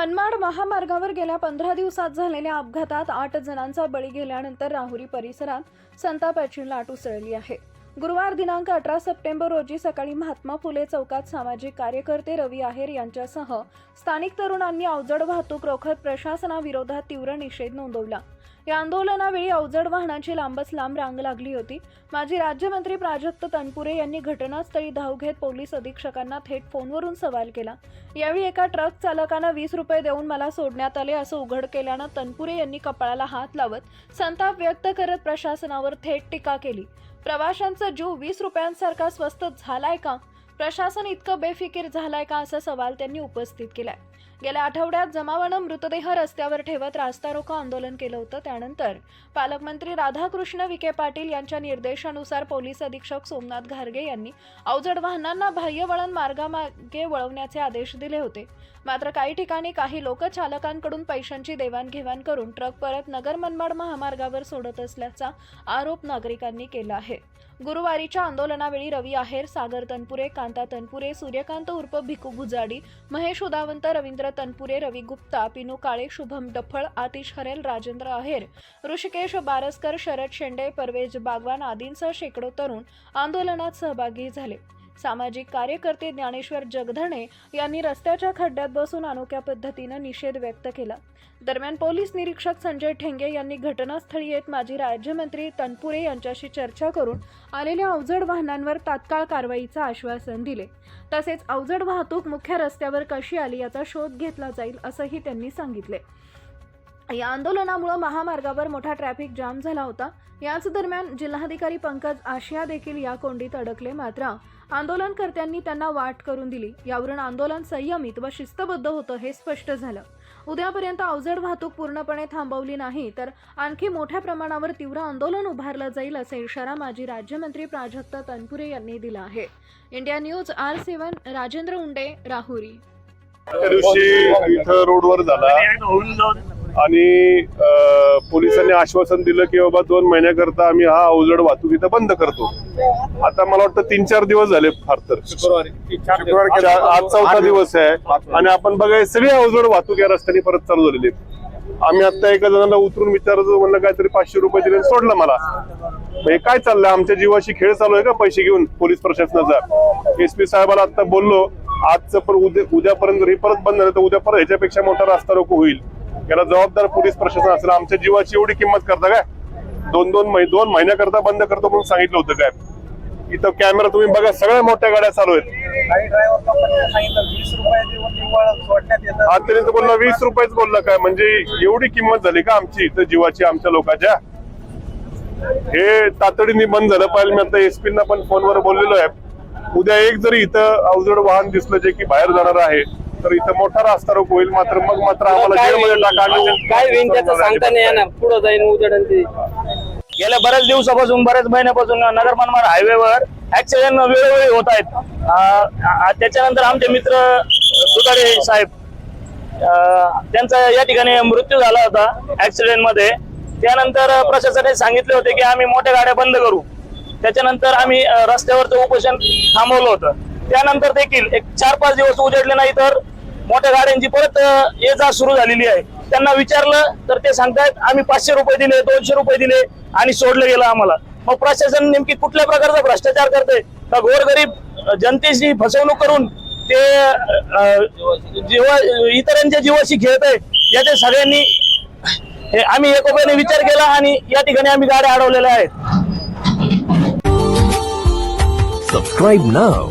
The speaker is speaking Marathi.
मनमाड महामार्गावर गेल्या पंधरा दिवसात झालेल्या अपघातात आठ जणांचा बळी गेल्यानंतर राहुरी परिसरात संतापाची लाट उसळली आहे. गुरुवार दिनांक अठरा सप्टेंबर रोजी सकाळी महात्मा फुले चौकात सामाजिक कार्यकर्ते रवी आहेर यांच्यासह स्थानिक तरुणांनी अवजड वाहतूक रोखत प्रशासनाविरोधात तीव्र निषेध नोंदवला. या आंदोलनावेळी अवजड वाहनाची लांबच लांब रांग लागली होती. माजी राज्यमंत्री प्राजक्त तनपुरे यांनी घटनास्थळी धाव घेत पोलीस अधीक्षकांना थेट फोनवरून सवाल केला. यावेळी एका ट्रक चालकानं वीस रुपये देऊन मला सोडण्यात आले असं उघड केल्यानं तनपुरे यांनी कपाळाला हात लावत संताप व्यक्त करत प्रशासनावर थेट टीका केली. प्रवाशांचा जीव वीस रुपयांसारखा स्वस्त झालाय का? प्रशासन इतकं बेफिकीर झालाय का असा सवाल त्यांनी उपस्थित केलाय. गेल्या आठवड्यात जमावानं मृतदेह रस्त्यावर ठेवत रास्ता रोको आंदोलन केलं होतं. त्यानंतर पालकमंत्री राधाकृष्ण विखे पाटील यांच्या निर्देशानुसार पोलीस अधीक्षक सोमनाथ घारगे यांनी अवजड वाहनांना बाह्य वळण मार्गामागे वळवण्याचे आदेश दिले होते. मात्र काही ठिकाणी काही लोक चालकांकडून पैशांची देवाणघेवाण करून ट्रक परत नगर मनमाड महामार्गावर सोडत असल्याचा आरोप नागरिकांनी केला आहे. गुरुवारीच्या आंदोलनावेळी रवी आहेर सागर तनपुरे कांता तनपुरे सूर्यकांत उर्फ भिकू भुजाडी महेश उदावंत रवींद्र तनपुरे रवी गुप्ता पिनू काळे शुभम डफळ आतिश हरेल राजेंद्र आहेर ऋषिकेश बारसकर शरद शेंडे परवेज बागवान आदींसह शेकडो तरुण आंदोलनात सहभागी झाले. सामाजिक कार्यकर्ते ज्ञानेश्वर जगधणे यांनी रस्त्याच्या खड्ड्यात बसून अनोख्या पद्धतीनं निषेध व्यक्त केला. दरम्यान पोलीस निरीक्षक संजय ठेंगे यांनी घटनास्थळी येत माजी राज्यमंत्री तनपुरे यांच्याशी चर्चा करून आलेल्या अवजड वाहनांवर तात्काळ कारवाईचं आश्वासन दिले. तसेच अवजड वाहतूक मुख्य रस्त्यावर कशी आली याचा शोध घेतला जाईल असंही त्यांनी सांगितले. या आंदोलनामुळे महामार्गावर मोठा ट्रॅफिक जाम झाला होता. याच दरम्यान जिल्हाधिकारी पंकज आशिया देखील या कोंडीत अडकले. मात्र आंदोलनकर्त्यांनी त्यांना वाट करून दिली. यावरून आंदोलन संयमित व शिस्तबद्ध होतं हे स्पष्ट झालं. उद्यापर्यंत अवजड वाहतूक पूर्णपणे थांबवली नाही तर आणखी मोठ्या प्रमाणावर तीव्र आंदोलन उभारलं जाईल असा इशारा माजी राज्यमंत्री प्राजक्त तनपुरे यांनी दिला आहे. India news R seven Rajendra Unde Rahuri. रोडवर झाला. आणि पोलिसांनी आश्वासन दिलं की बाबा दोन महिन्याकरता आम्ही हा अवजड वाहतूक इथं बंद करतो. आता मला वाटतं तीन चार दिवस झाले फार तर. आज चौथा दिवस आहे. आणि आपण बघा हे सगळी अवजड वाहतूक या रस्त्याने परत चालू झालेली. आम्ही आता एका जणांना उतरून विचारतो म्हणलं काहीतरी पाचशे रुपये दिले सोडलं मला. हे काय चाललंय? आमच्या जीवाशी खेळ चालू आहे का? पैसे घेऊन पोलीस प्रशासनाचा. एस पी साहेबाला आता बोललो आजचं पण उद्या उद्यापर्यंत हे परत बंद झालं तर उद्या परत ह्याच्यापेक्षा मोठा रास्ता रोको होईल. याला जबाबदार पोलीस प्रशासन असेल आमच्या जीवाची एवढी किंमत करता काय? दोन दोन महिने दोन महिन्याकरता बंद करतो म्हणून सांगितलं होतं काय? इथं कॅमेरा तुम्ही बघा सगळ्या मोठ्या गाड्या चालू आहेत. आता तर बोलला वीस रुपयेच बोलला काय? म्हणजे एवढी किंमत झाली का आमची इथं जीवाची आमच्या लोकांच्या? हे तातडीने बंद झालं. पाहिजे मी आता एसपी ना पण फोनवर बोललेलो आहे. उद्या एक जरी इथं अवजड वाहन दिसलं जे की बाहेर जाणार आहे तर इथं मोठा रास्ता रोक होईल मात्र मग मात्र आम्हाला काय जेलमध्ये टाका काय होईल त्याचं सांगता नाही येणार. पुढं जाईन उजडन ते गेल्या बऱ्याच दिवसापासून बऱ्याच महिन्यापासून नगर मनमाड हायवेवर ऍक्सिडेंट वेळोवेळी होत आहेत. त्याच्यानंतर आमचे मित्र दुधाडे साहेब त्यांचा या ठिकाणी मृत्यू झाला होता ऍक्सिडेंटमध्ये त्यानंतर प्रशासनाने सांगितले होते की आम्ही मोठ्या गाड्या बंद करू. त्याच्यानंतर आम्ही रस्त्यावरचं उपोषण थांबवलं होतं. त्यानंतर देखील एक चार पाच दिवस उजेडले नाही तर मोठ्या गाड्यांची परत ये जा सुरू झालेली आहे. त्यांना विचारलं तर ते सांगतायत आम्ही पाचशे रुपये दिले दोनशे रुपये दिले आणि सोडलं गेलं आम्हाला. मग प्रशासन नेमकी कुठल्या प्रकारचा भ्रष्टाचार करते का गोरगरीब जनतेची फसवणूक करून ते अं, जीवा इतरांच्या जीवाशी खेळत आहे? याचे सगळ्यांनी हे आम्ही एकोप्याने विचार केला आणि या ठिकाणी आम्ही गाड्या अडवलेल्या आहेत. Subscribe now